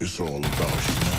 It's all about humanity.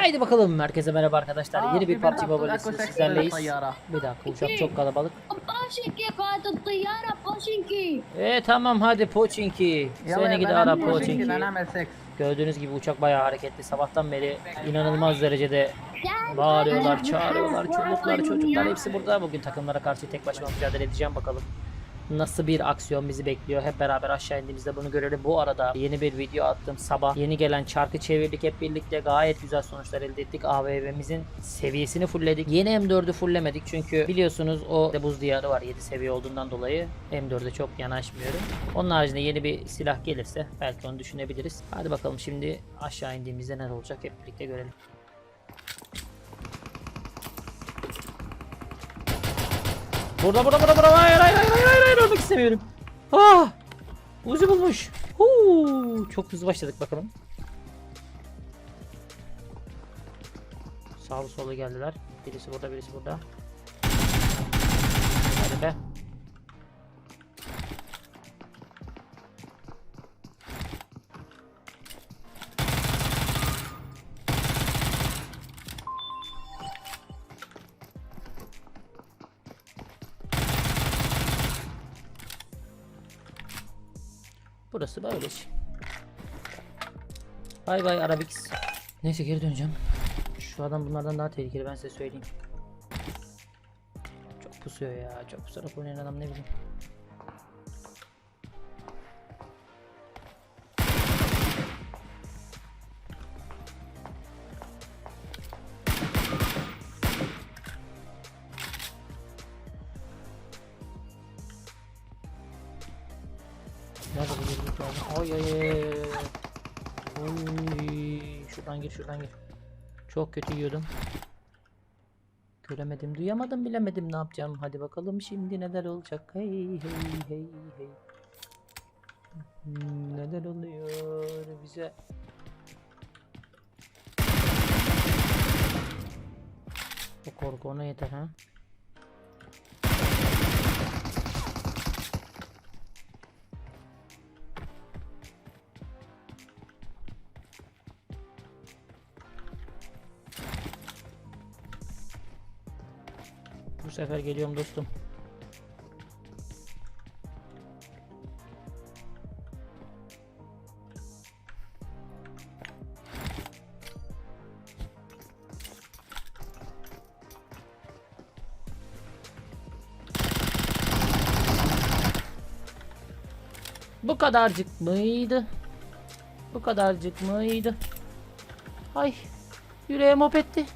Haydi bakalım herkese merhaba arkadaşlar. Yeni bir PUBG Mobile sizlerleyiz. Bir dakika uçak çok kalabalık. Poşinki koydu tıyyara poşinki. E tamam hadi Poçinki. Seni gidi ara Poçinki. Poçinki. Gördüğünüz gibi uçak bayağı hareketli. Sabahtan beri inanılmaz derecede bağırıyorlar, çağırıyorlar. Çocuklar, çocuklar hepsi burada. Bugün takımlara karşı tek başıma mücadele edeceğim bakalım. Nasıl bir aksiyon bizi bekliyor. Hep beraber aşağı indiğimizde bunu görelim. Bu arada yeni bir video attım sabah. Yeni gelen çarkı çevirdik hep birlikte. Gayet güzel sonuçlar elde ettik. AVM'mizin seviyesini fullledik. Yeni M4'ü fulllemedik çünkü biliyorsunuz o de buz diyarı var 7 seviye olduğundan dolayı M4'e çok yanaşmıyorum. Onun haricinde yeni bir silah gelirse belki onu düşünebiliriz. Hadi bakalım şimdi aşağı indiğimizde neler olacak hep birlikte görelim. Burada burada burada burada hayır hayır hayır hayır hayır, hayır ölmek istemiyorum. Ah! Uzi bulmuş. Huu, çok hızlı başladık bakalım. Sağlı sollu geldiler. Birisi burada birisi burada. Burası böyle. Bay bay Arabix. Neyse geri döneceğim. Şu adam bunlardan daha tehlikeli ben size söyleyeyim. Çok pusuyor ya. Çok pusarak oynayan adam ne bileyim. Ay ay ay. Şuradan gir şuradan gir. Çok kötü yiyordum. Göremedim, duyamadım, bilemedim ne yapacağım. Hadi bakalım şimdi neler olacak. Hey hey hey hey. Hmm, Neler oluyor bize? O korku ona yeter ha. Bu sefer geliyorum dostum. Bu kadarcık mıydı? Bu kadarcık mıydı? Ay yüreğim hop etti.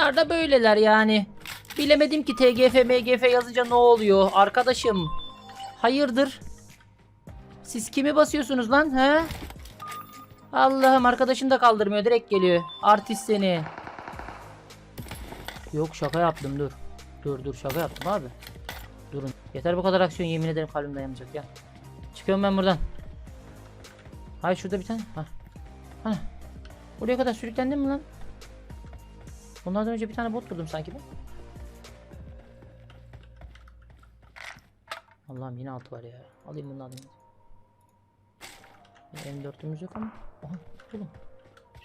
Bunlar da böyleler yani. Bilemedim ki TGF MGF yazınca ne oluyor arkadaşım. Hayırdır? Siz kimi basıyorsunuz lan he? Allah'ım arkadaşın da kaldırmıyor direkt geliyor. Artist seni. Yok şaka yaptım dur. Dur dur şaka yaptım abi. Durun. Yeter bu kadar aksiyon yemin ederim kalbim dayanacak ya. Çıkıyorum ben buradan. Hayır şurada bir tane. Ha. Ana. Buraya kadar sürüklendim mi lan? Bunlardan önce bir tane bot buldum sanki ben. Allah'ım yine altı var ya. Alayım bunu alayım. M4'ümüz yok ama. Aha oğlum.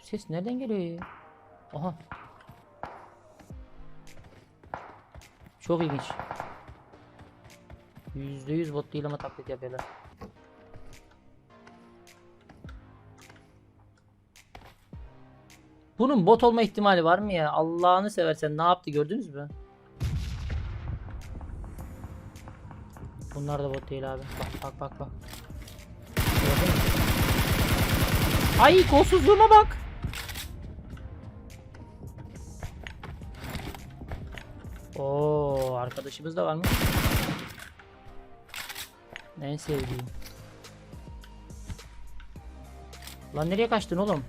Ses nereden geliyor ya? Aha. Çok ilginç. %100 bot değil ama taklit yapıyorlar. Bunun bot olma ihtimali var mı ya? Allah'ını seversen ne yaptı gördünüz mü? Bunlar da bot değil abi. Bak bak bak bak. Ay kolsuzluğuma bak. Oo arkadaşımız da var mı? En sevdiğim. Lan nereye kaçtın oğlum?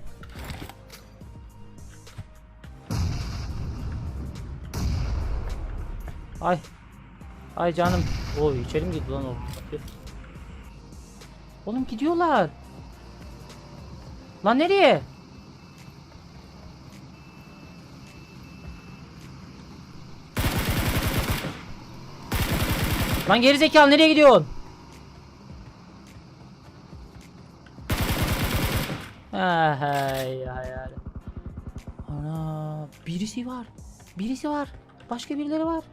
Ay. Ay canım. Oy içeri mi gitti lan oğlum? Oğlum gidiyorlar. Lan nereye? Lan geri zekalı nereye gidiyorsun? Hay hay hay. Ana birisi var. Birisi var. Başka birileri var.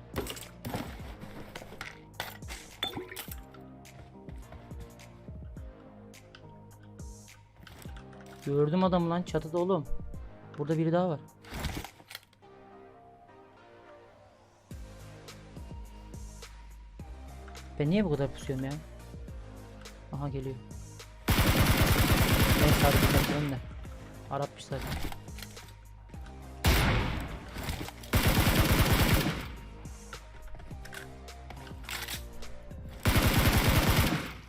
Gördüm adamı lan çatıda oğlum. Burada biri daha var. Ben niye bu kadar pusuyorum ya? Aha geliyor. Ben bakıyorum da. Arapmış zaten.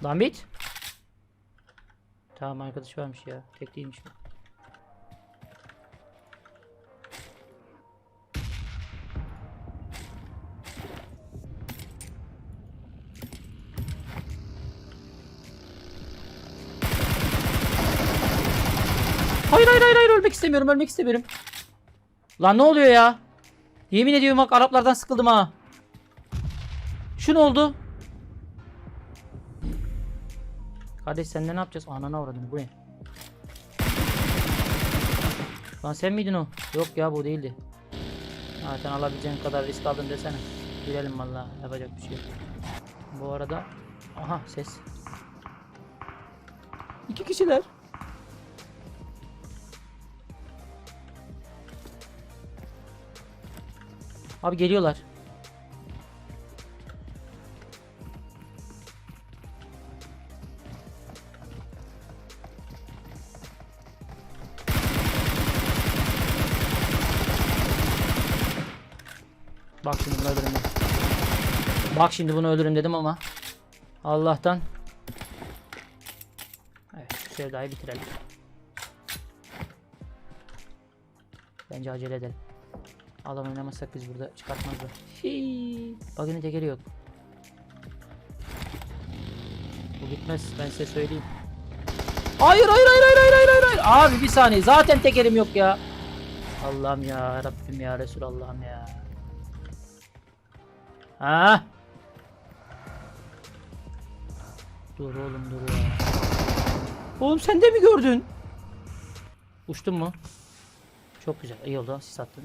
Lan bit. Tamam arkadaş varmış ya. Tek değilmiş bu. Hayır hayır hayır hayır ölmek istemiyorum ölmek istemiyorum. Lan ne oluyor ya? Yemin ediyorum bak Araplardan sıkıldım ha. Şu ne oldu? Kardeş sen ne yapacağız? Anana uğradın bu ne? Lan sen miydin o? Yok ya bu değildi. Zaten alabileceğin kadar risk aldın desene. Girelim valla yapacak bir şey yok. Bu arada aha ses. İki kişiler. Abi geliyorlar. Bak şimdi bunu öldürün. dedim. Bak şimdi bunu öldürün dedim ama Allah'tan Evet şu sevdayı bitirelim. Bence acele edelim. Adam oynamazsak biz burada çıkartmazlar. Hii. Bug'ın tekeri yok. Bu gitmez ben size söyleyeyim. Hayır hayır hayır hayır hayır hayır hayır. Abi bir saniye zaten tekerim yok ya. Allah'ım ya Rabbim ya Resulallah'ım ya. Ha? Dur oğlum dur ya. Oğlum sen de mi gördün? Uçtun mu? Çok güzel. İyi oldu. Sis attın.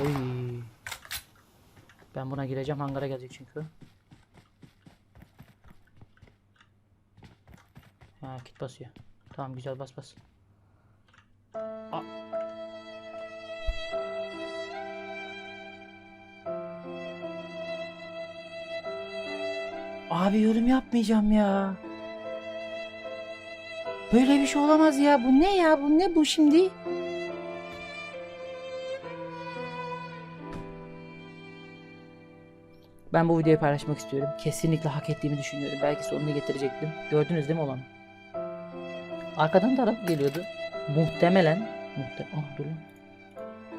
Oy. Ben buna gireceğim. Hangara gelecek çünkü. Ha kit basıyor. Tamam güzel bas bas. Aa. Abi yorum yapmayacağım ya. Böyle bir şey olamaz ya. Bu ne ya? Bu ne bu şimdi? Ben bu videoyu paylaşmak istiyorum. Kesinlikle hak ettiğimi düşünüyorum. Belki sonunu getirecektim. Gördünüz değil mi olanı? Arkadan da araba geliyordu. Muhtemelen. Muhte ah dur lan.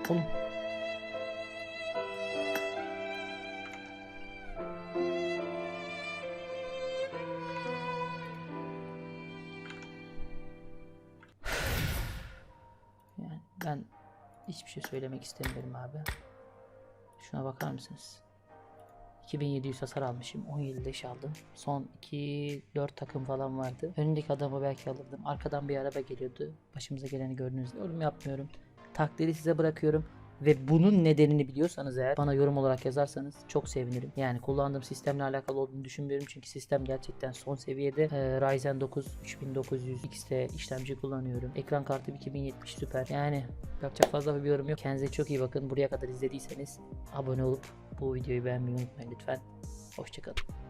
Oğlum. Ben hiçbir şey söylemek istemiyorum abi. Şuna bakar mısınız? 2700 hasar almışım. 17 leş aldım. Son 2-4 takım falan vardı. Önündeki adamı belki alırdım. Arkadan bir araba geliyordu. Başımıza geleni gördünüz. Yorum yapmıyorum. Takdiri size bırakıyorum. Ve bunun nedenini biliyorsanız eğer bana yorum olarak yazarsanız çok sevinirim. Yani kullandığım sistemle alakalı olduğunu düşünmüyorum çünkü sistem gerçekten son seviyede. Ee, Ryzen 9 3900 XT işlemci kullanıyorum. Ekran kartı 2070 süper. Yani yapacak fazla bir yorum yok. Kendinize çok iyi bakın. Buraya kadar izlediyseniz abone olup bu videoyu beğenmeyi unutmayın lütfen. Hoşçakalın.